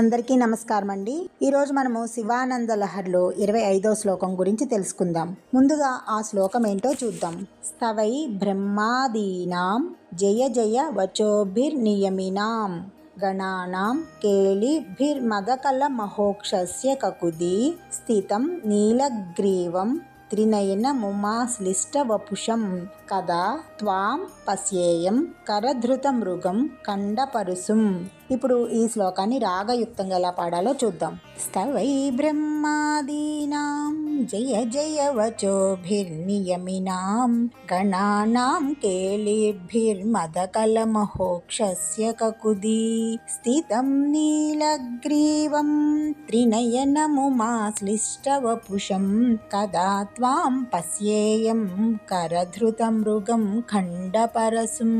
అందరికీ నమస్కారం అండి ఈరోజు మనము శివానంద లహర్లో ఇరవై ఐదో శ్లోకం గురించి తెలుసుకుందాం. ముందుగా ఆ శ్లోకం ఏంటో చూద్దాం. స్తవై బ్రహ్మాదీనాం జయ జయ వచోభిర్నియమినాం గణానాం కేళిభిర్మదకల మహోక్షస్య కకుది స్థితం నీలగ్రీవం త్రినయనముమాశ్లిష్టవపుషం కదా త్వాం పశ్యేయం కరధృతమృగం కండపరుసుం ఇప్పుడు ఈ శ్లోకాన్ని రాగయుక్తంగా ఎలా పాడాలో చూద్దాం. స్తవై బ్రహ్మాదీనాం జయ జయ వచోభిర్నియమినాం గణానాం కేళిభిర్మదకలమహోక్షస్య కకుది స్థితం నీలగ్రీవం త్రినయనముమాశ్లిష్టవపుషం కదా త్వాం పశ్యేయం కరధృతమృగం ఖండపరసుం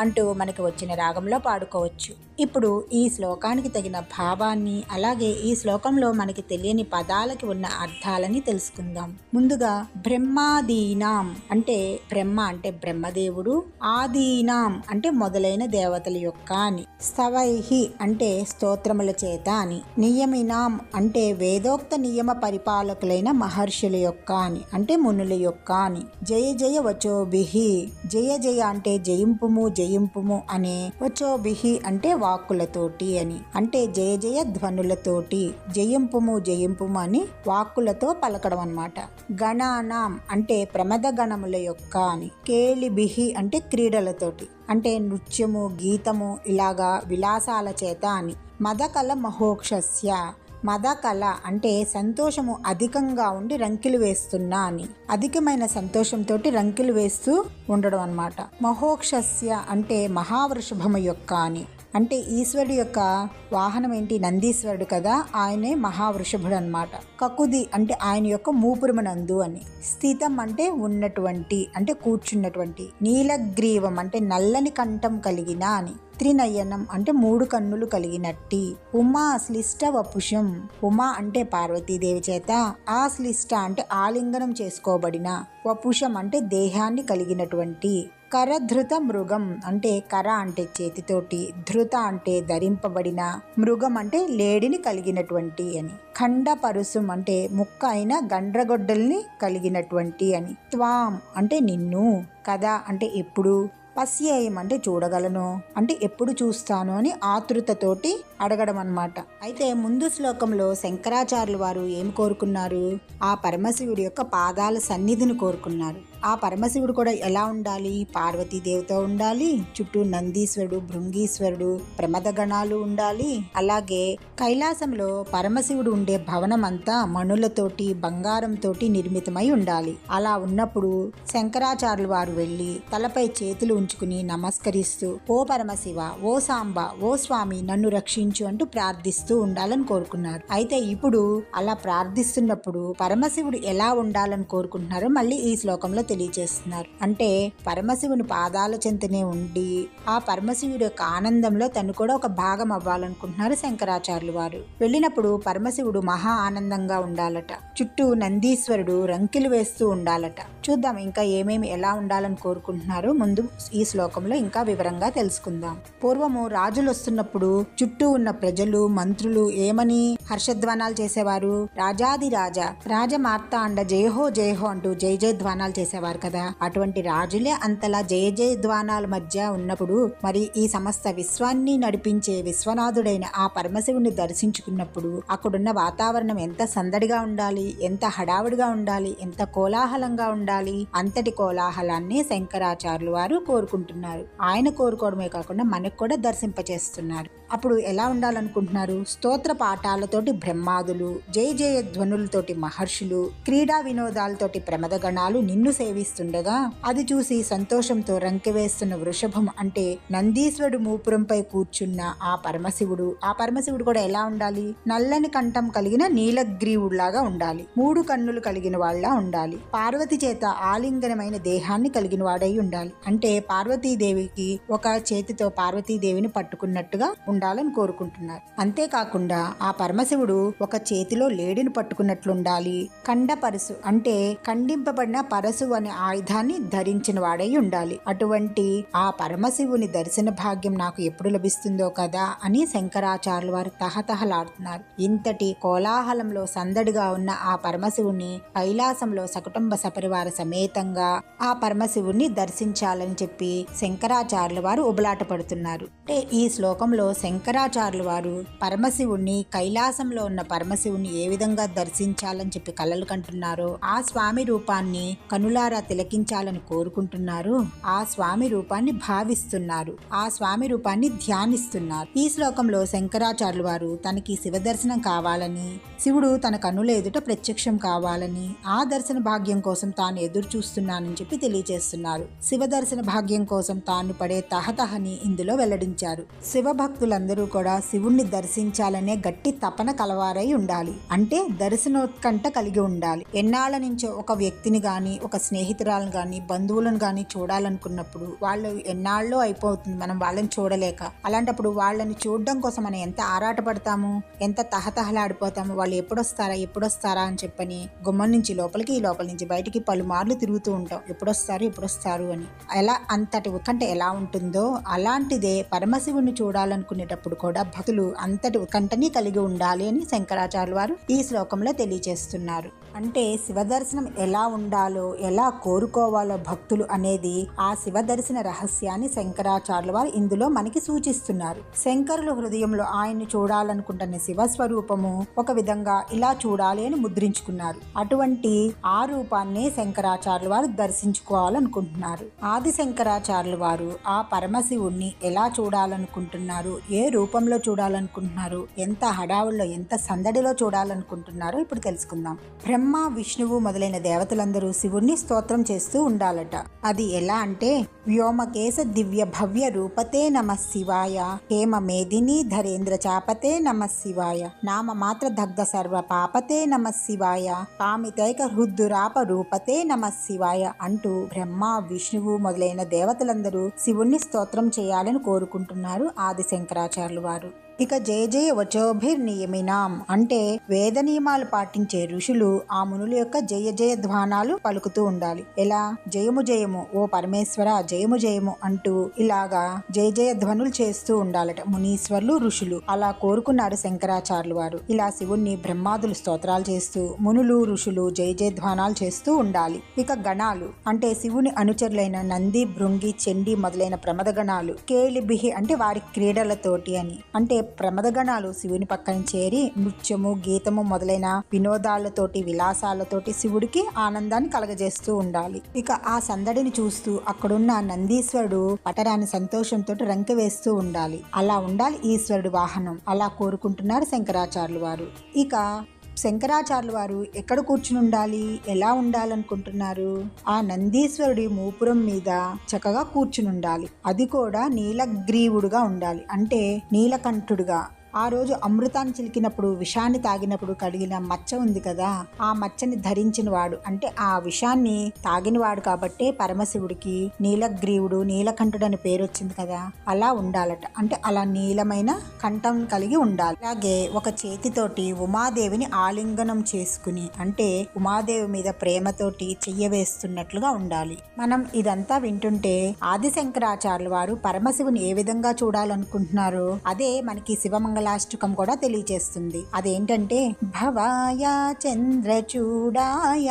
అంటూ మనకి వచ్చిన రాగంలో పాడుకోవచ్చు. ఇప్పుడు ఈ శ్లోకానికి తగిన భావాన్ని అలాగే ఈ శ్లోకంలో మనకి తెలియని పదాలకి ఉన్న అర్థాలని తెలుసుకుందాం. ముందుగా బ్రహ్మాదీనాం అంటే బ్రహ్మ అంటే బ్రహ్మదేవుడు ఆదీనాం అంటే మొదలైన దేవతల యొక్క అని స్తవైహి అంటే స్తోత్రముల చేత అని నియమినాం అంటే వేదోక్త నియమ పరిపాలకులైన మహర్షుల యొక్క అని అంటే మునుల యొక్క అని జయ జయ వచోభిహి జయ జయ అంటే జయింపుము జయింపుము అనే వచోభిహి అంటే వాక్కులతోటి అని. అంటే జయ జయ ధ్వనులతోటి జయింపుము జయింపుము అని వాక్కులతో పలకడం అనమాట గణానాం అంటే ప్రమద గణముల యొక్క అని. కేలిబిహి అంటే క్రీడలతోటి. అంటే నృత్యము గీతము ఇలాగా విలాసాల చేత అని. మదకల మహోక్షస్య. మదకళ అంటే సంతోషము అధికంగా ఉండి రంకిలు వేస్తున్నా అని. అధికమైన సంతోషంతో రంకిలు వేస్తూ ఉండడం అనమాట మహోక్షస్య అంటే మహావృషభము యొక్క అని. అంటే ఈశ్వరుడు యొక్క వాహనం ఏంటి? నందీశ్వరుడు కదా. ఆయనే మహావృషభుడు అనమాట కకుది అంటే ఆయన యొక్క మూపురమనందు అని. స్థితం అంటే ఉన్నటువంటి అంటే కూర్చున్నటువంటి నీలగ్రీవం అంటే నల్లని కంఠం కలిగిన అని. త్రినయనం అంటే మూడు కన్నులు కలిగినట్టి. ఉమా శ్లిష్ట వపుషం. ఉమా అంటే పార్వతీదేవి చేత. ఆ శ్లిష్ట అంటే ఆలింగనం చేసుకోబడిన. వపుషం అంటే దేహాన్ని కలిగినటువంటి. కరధృత మృగం అంటే కర అంటే చేతితోటి ధృత అంటే ధరింపబడిన మృగం అంటే లేడిని కలిగినటువంటి అని. ఖండ పరుసుం అంటే ముక్క అయిన గండ్రగొడ్డల్ని కలిగినటువంటి అని. త్వాం అంటే నిన్ను కదా అంటే ఎప్పుడు పస్యేయం అంటే చూడగలను అంటే ఎప్పుడు చూస్తాను అని ఆతృతతోటి అడగడం అనమాట అయితే ముందు శ్లోకంలో శంకరాచార్యులు వారు ఏం కోరుకున్నారు? ఆ పరమశివుడి యొక్క పాదాల సన్నిధిని కోరుకున్నారు. ఆ పరమశివుడు కూడా ఎలా ఉండాలి? పార్వతీదేవితో ఉండాలి చుట్టూ నందీశ్వరుడు భృంగీశ్వరుడు ప్రమద గణాలు ఉండాలి. అలాగే కైలాసంలో పరమశివుడు ఉండే భవనం అంతా మణులతోటి బంగారంతోటి నిర్మితమై ఉండాలి. అలా ఉన్నప్పుడు శంకరాచార్యులు వారు వెళ్ళి తలపై చేతులు ఉంచుకుని నమస్కరిస్తూ ఓ పరమశివ ఓ సాంబ ఓ స్వామి నన్ను రక్షించు అంటూ ప్రార్థిస్తూ ఉండాలని కోరుకున్నారు. అయితే ఇప్పుడు అలా ప్రార్థిస్తున్నప్పుడు పరమశివుడు ఎలా ఉండాలని కోరుకుంటున్నారో మళ్ళీ ఈ శ్లోకంలో తెలియజేస్తున్నారు. అంటే పరమశివుని పాదాల చెంతనే ఉండి ఆ పరమశివుడి యొక్క ఆనందంలో తను కూడా ఒక భాగం అవ్వాలనుకుంటున్నారు శంకరాచార్యులు వారు. వెళ్ళినప్పుడు పరమశివుడు మహా ఆనందంగా ఉండాలట. చుట్టూ నందీశ్వరుడు రంకిలు వేస్తూ ఉండాలట. చూద్దాం ఇంకా ఏమేమి ఎలా ఉండాలని కోరుకుంటున్నారో. ముందు ఈ శ్లోకంలో ఇంకా వివరంగా తెలుసుకుందాం. పూర్వము రాజులు వస్తున్నప్పుడు చుట్టూ ఉన్న ప్రజలు మంత్రులు ఏమని హర్షధ్వానాలు చేసేవారు? రాజాది రాజా రాజమార్తాండ జయహో జయహో అంటూ జయ జయ ధ్వానాలు చేసేవారు. కదా. అటువంటి రాజులే అంతలా జయ జయ ధ్వానాల మధ్య ఉన్నప్పుడు మరి ఈ సమస్త విశ్వాన్ని నడిపించే విశ్వనాథుడైన ఆ పరమశివుని దర్శించుకున్నప్పుడు అక్కడున్న వాతావరణం ఎంత సందడిగా ఉండాలి ఎంత హడావుడిగా ఉండాలి ఎంత కోలాహలంగా ఉండాలి అంతటి కోలాహలాన్ని శంకరాచార్యులు వారు కోరుకుంటున్నారు. ఆయన కోరుకోవడమే కాకుండా మనకు కూడా దర్శింపచేస్తున్నారు. అప్పుడు ఎలా ఉండాలనుకుంటున్నారు? స్తోత్ర పాఠాలతోటి బ్రహ్మాదులు జయ జయ ధ్వనులతోటి మహర్షులు క్రీడా వినోదాలతోటి ప్రమదగణాలు నిన్ను నిన్ను సేవిస్తుండగా అది చూసి సంతోషంతో రంకెవేస్తున్న వృషభం అంటే నందీశ్వరుడు మూపురంపై కూర్చున్న ఆ పరమశివుడు. ఆ పరమశివుడు కూడా ఎలా ఉండాలి? నల్లని కంఠం కలిగిన నీలగ్రీవుడిలాగా ఉండాలి. మూడు కన్నులు కలిగిన వాళ్ళ ఉండాలి. పార్వతి చేత ఆలింగనమైన దేహాన్ని కలిగిన వాడై ఉండాలి. అంటే పార్వతీదేవికి ఒక చేతితో పార్వతీదేవిని పట్టుకున్నట్టుగా ఉండాలని కోరుకుంటున్నారు. అంతేకాకుండా ఆ పరమశివుడు ఒక చేతిలో లేడిని పట్టుకున్నట్లుండాలి. కండ పరసు అంటే ఖండింపబడిన పరసు అనే ఆయుధాన్ని ధరించిన వాడై ఉండాలి. అటువంటి ఆ పరమశివుని దర్శన భాగ్యం నాకు ఎప్పుడు లభిస్తుందో కదా అని శంకరాచార్యుల వారు తహతహలాడుతున్నారు. ఇంతటి కోలాహలంలో సందడిగా ఉన్న ఆ పరమశివుని కైలాసంలో సకుటుంబ సపరివార సమేతంగా ఆ పరమశివుణ్ణి దర్శించాలని చెప్పి శంకరాచార్యుల వారు ఉబలాట పడుతున్నారు. అంటే ఈ శ్లోకంలో శంకరాచార్యుల వారు పరమశివుణ్ణి కైలాసంలో ఉన్న పరమశివుణ్ణి ఏ విధంగా దర్శించాలని చెప్పి కలలు కంటున్నారో ఆ స్వామి రూపాన్ని కనుల కనులారా తిలకించాలని కోరుకుంటున్నారు. ఆ స్వామి రూపాన్ని భావిస్తున్నారు. ఆ స్వామి రూపాన్ని ధ్యానిస్తున్నారు. ఈ శ్లోకంలో శంకరాచార్యులు వారు తనకి శివ దర్శనం కావాలని శివుడు తన కన్నుల ఎదుట ప్రత్యక్షం కావాలని ఆ దర్శన భాగ్యం కోసం తాను ఎదురు చూస్తున్నానని చెప్పి తెలియజేస్తున్నారు. శివ దర్శన భాగ్యం కోసం తాను పడే తహతహని ఇందులో వెల్లడించారు. శివ భక్తులందరూ కూడా శివుణ్ణి దర్శించాలనే గట్టి తపన కలవారై ఉండాలి. అంటే దర్శనోత్కంఠ కలిగి ఉండాలి. ఎన్నాళ్ళ నుంచో ఒక వ్యక్తిని గాని ఒక స్నేహితురాలను కానీ బంధువులను కానీ చూడాలనుకున్నప్పుడు వాళ్ళు ఎన్నాళ్ళో అయిపోతుంది మనం వాళ్ళని చూడలేక. అలాంటప్పుడు వాళ్ళని చూడడం కోసం మనం ఎంత ఆరాటపడతాము ఎంత తహతహలాడిపోతాము? వాళ్ళు ఎప్పుడొస్తారా? ఎప్పుడొస్తారా? అని చెప్పని గుమ్మం నుంచి లోపలికి లోపల నుంచి బయటికి పలుమార్లు తిరుగుతూ ఉంటాం. ఎప్పుడొస్తారు? ఎప్పుడొస్తారు? అని. ఎలా అంతటి ఉత్కంఠ ఎలా ఉంటుందో అలాంటిదే పరమశివుని చూడాలనుకునేటప్పుడు కూడా భక్తులు అంతటి ఉత్కంఠని కలిగి ఉండాలి అని శంకరాచార్య వారు ఈ శ్లోకంలో తెలియజేస్తున్నారు. అంటే శివ దర్శనం ఎలా ఉండాలో ఎలా కోరుకోవాలో భక్తులు అనేది ఆ శివ దర్శన రహస్యాన్ని శంకరాచార్యుల వారు ఇందులో మనకి సూచిస్తున్నారు. శంకరుల హృదయంలో ఆయన్ని చూడాలనుకుంటున్న శివ స్వరూపము ఒక విధంగా ఇలా చూడాలి అని ముద్రించుకున్నారు. అటువంటి ఆ రూపాన్ని శంకరాచార్యుల వారు దర్శించుకోవాలనుకుంటున్నారు. ఆది శంకరాచార్యుల వారు ఆ పరమశివుణ్ణి ఎలా చూడాలనుకుంటున్నారు? ఏ రూపంలో చూడాలనుకుంటున్నారు? ఎంత హడావుల్లో ఎంత సందడిలో చూడాలనుకుంటున్నారో ఇప్పుడు తెలుసుకుందాం. బ్రహ్మ విష్ణువు మొదలైన దేవతలందరూ శివుణ్ణి స్తోత్రం చేస్తూ ఉండాలట. అది ఎలా అంటే వ్యోమకేశ దివ్య భవ్య రూపతే నమ శివాయ హేమ మేదిని ధరేంద్ర చాపతే నమ శివాయ నామ మాత్ర దగ్ధ సర్వ పాపతే నమ శివాయ కామితైక హృద్దురాప రూపతే నమ శివాయ అంటూ బ్రహ్మ విష్ణువు మొదలైన దేవతలందరూ శివుణ్ణి స్తోత్రం చేయాలని కోరుకుంటున్నారు ఆది శంకరాచార్యులు వారు. ఇక జయ జయ వచోభిర్నియమినాం అంటే వేద నియమాలు పాటించే ఋషులు ఆ మునుల యొక్క జయ జయ ధ్వానాలు పలుకుతూ ఉండాలి. ఎలా? జయము జయము ఓ పరమేశ్వర జయము జయము అంటూ ఇలాగా జయ జయ ధ్వనులు చేస్తూ ఉండాలట మునీశ్వర్లు ఋషులు. అలా కోరుకున్నారు శంకరాచార్యులు వారు. ఇలా శివుణ్ణి బ్రహ్మాదులు స్తోత్రాలు చేస్తూ మునులు ఋషులు జయ జయ ధ్వానాలు చేస్తూ ఉండాలి. ఇక గణాలు అంటే శివుని అనుచరులైన నంది భృంగి చెండి మొదలైన ప్రమద గణాలు కేళిబిహి అంటే వారి క్రీడలతోటి అని. అంటే ప్రమదగణాలు శివుని పక్కన చేరి నృత్యము గీతము మొదలైన వినోదాలతోటి విలాసాలతోటి శివుడికి ఆనందాన్ని కలగజేస్తూ ఉండాలి. ఇక ఆ సందడిని చూస్తూ అక్కడున్న నందీశ్వరుడు పటరాని సంతోషంతో రంకె వేస్తూ ఉండాలి. అలా ఉండాలి ఈశ్వరుడు వాహనం. అలా కోరుకుంటున్నారు శంకరాచార్యులు వారు. ఇక శంకరాచార్యుల వారు ఎక్కడ కూర్చుని ఉండాలి? ఎలా ఉండాలనుకుంటున్నారు? ఆ నందీశ్వరుడి మూపురం మీద చక్కగా కూర్చుని ఉండాలి. అది కూడా నీలగ్రీవుడుగా ఉండాలి. అంటే నీలకంఠుడుగా. ఆ రోజు అమృతాన్ని చిలికినప్పుడు విషాన్ని తాగినప్పుడు కలిగిన మచ్చ ఉంది కదా ఆ మచ్చని ధరించిన వాడు అంటే ఆ విషాన్ని తాగినవాడు కాబట్టే పరమశివుడికి నీలగ్రీవుడు నీలకంఠుడు అని పేరు వచ్చింది కదా. అలా ఉండాలట. అంటే అలా నీలమైన కంఠం కలిగి ఉండాలి. అలాగే ఒక చేతితోటి ఉమాదేవిని ఆలింగనం చేసుకుని అంటే ఉమాదేవి మీద ప్రేమతోటి చెయ్యవేస్తున్నట్లుగా ఉండాలి. మనం ఇదంతా వింటుంటే ఆదిశంకరాచార్యుల వారు పరమశివుని ఏ విధంగా చూడాలనుకుంటున్నారో అదే మనకి శివమంగళాష్టకం కూడా తెలియజేస్తుంది అదేంటంటే భవాయ చంద్రచూడాయ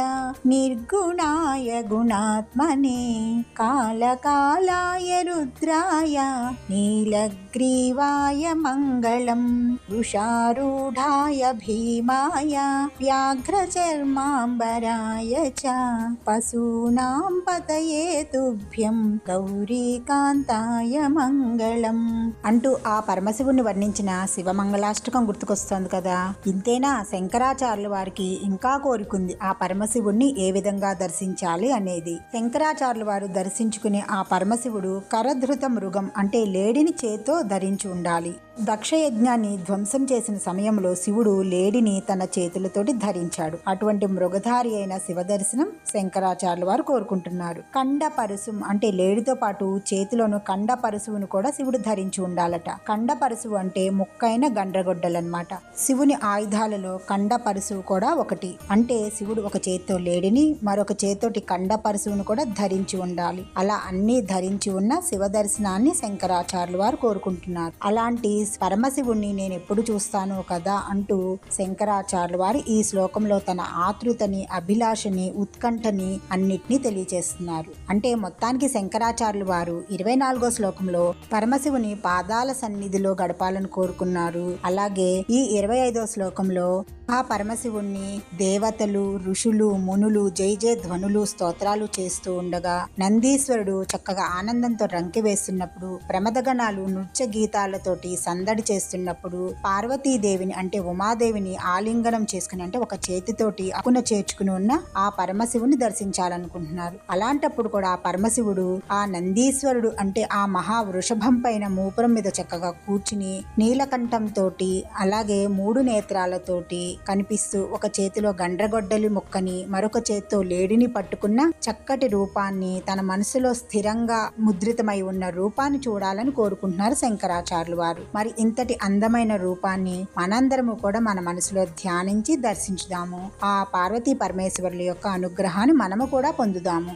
నిర్గుణాయ గుణాత్మనే కాలకాలాయ రుద్రాయ నీలగ్రీవాయ మంగళం వృషారూఢాయ భీమాయ వ్యాఘ్రచర్మాంబరాయ చ పశూనాం పతయే తుభ్యం గౌరీకాంతాయ మంగళం అంటూ ఆ పరమశివుని వర్ణించిన శివమంగళాష్టకం గుర్తుకొస్తోంది కదా. ఇంతేనా? శంకరాచార్యుల వారికి ఇంకా కోరికుంది ఆ పరమశివుణ్ణి ఏ విధంగా దర్శించాలి అనేది. శంకరాచార్యుల వారు దర్శించుకునే ఆ పరమశివుడు కరధృత మృగం అంటే లేడిని చేతో ధరించి ఉండాలి. దక్షయజ్ఞాన్ని ధ్వంసం చేసిన సమయంలో శివుడు లేడిని తన చేతులతోటి ధరించాడు. అటువంటి మృగధారి అయిన శివ దర్శనం శంకరాచార్యుల వారు కోరుకుంటున్నారు. కండ అంటే లేడితో పాటు చేతిలోను కండపరుశువును కూడా శివుడు ధరించి ఉండాలట. కండపరుశువు అంటే ముక్కైన గండ్రగొడ్డలన్నమాట. శివుని ఆయుధాలలో కండపరుశువు కూడా ఒకటి. అంటే శివుడు ఒక చేతితో లేడిని మరొక చేత్తోటి కండపరుశువును కూడా ధరించి ఉండాలి. అలా అన్ని ధరించి ఉన్న శివ దర్శనాన్ని శంకరాచార్యుల వారు కోరుకుంటున్నారు. అలాంటి పరమశివుణ్ణి నేను ఎప్పుడు చూస్తాను కదా అంటూ శంకరాచార్యుల వారు ఈ శ్లోకంలో తన ఆతృతని అభిలాషని ఉత్కంఠని అన్నిటినీ తెలియజేస్తున్నారు. అంటే మొత్తానికి శంకరాచార్యులు వారు ఇరవై నాలుగో శ్లోకంలో పరమశివుని పాదాల సన్నిధిలో గడపాలని కోరుకున్నారు. అలాగే ఈ ఇరవై ఐదో శ్లోకంలో ఆ పరమశివుణ్ణి దేవతలు ఋషులు మునులు జై జయ ధ్వనులు స్తోత్రాలు చేస్తూ ఉండగా నందీశ్వరుడు చక్కగా ఆనందంతో రంకి వేస్తున్నప్పుడు ప్రమదగణాలు నృత్య గీతాలతోటి సందడి చేస్తున్నప్పుడు పార్వతీదేవిని అంటే ఉమాదేవిని ఆలింగనం చేసుకుని అంటే ఒక చేతితోటి అకున చేర్చుకుని ఉన్న ఆ పరమశివుని దర్శించాలనుకుంటున్నారు. అలాంటప్పుడు కూడా ఆ పరమశివుడు ఆ నందీశ్వరుడు అంటే ఆ మహా వృషభం పైన మూపురం మీద చక్కగా కూర్చుని నీలకంఠం తోటి అలాగే మూడు నేత్రాలతోటి కనిపిస్తూ ఒక చేతిలో గండ్రగొడ్డలి మొక్కని మరొక చేత్తో లేడిని పట్టుకున్న చక్కటి రూపాన్ని తన మనసులో స్థిరంగా ముద్రితమై ఉన్న రూపాన్ని చూడాలని కోరుకుంటున్నారు శంకరాచార్యులు వారు. మరి ఇంతటి అందమైన రూపాన్ని మనందరము కూడా మన మనసులో ధ్యానించి దర్శించుదాము. ఆ పార్వతీ పరమేశ్వరుల యొక్క అనుగ్రహాన్ని మనము కూడా పొందుదాము.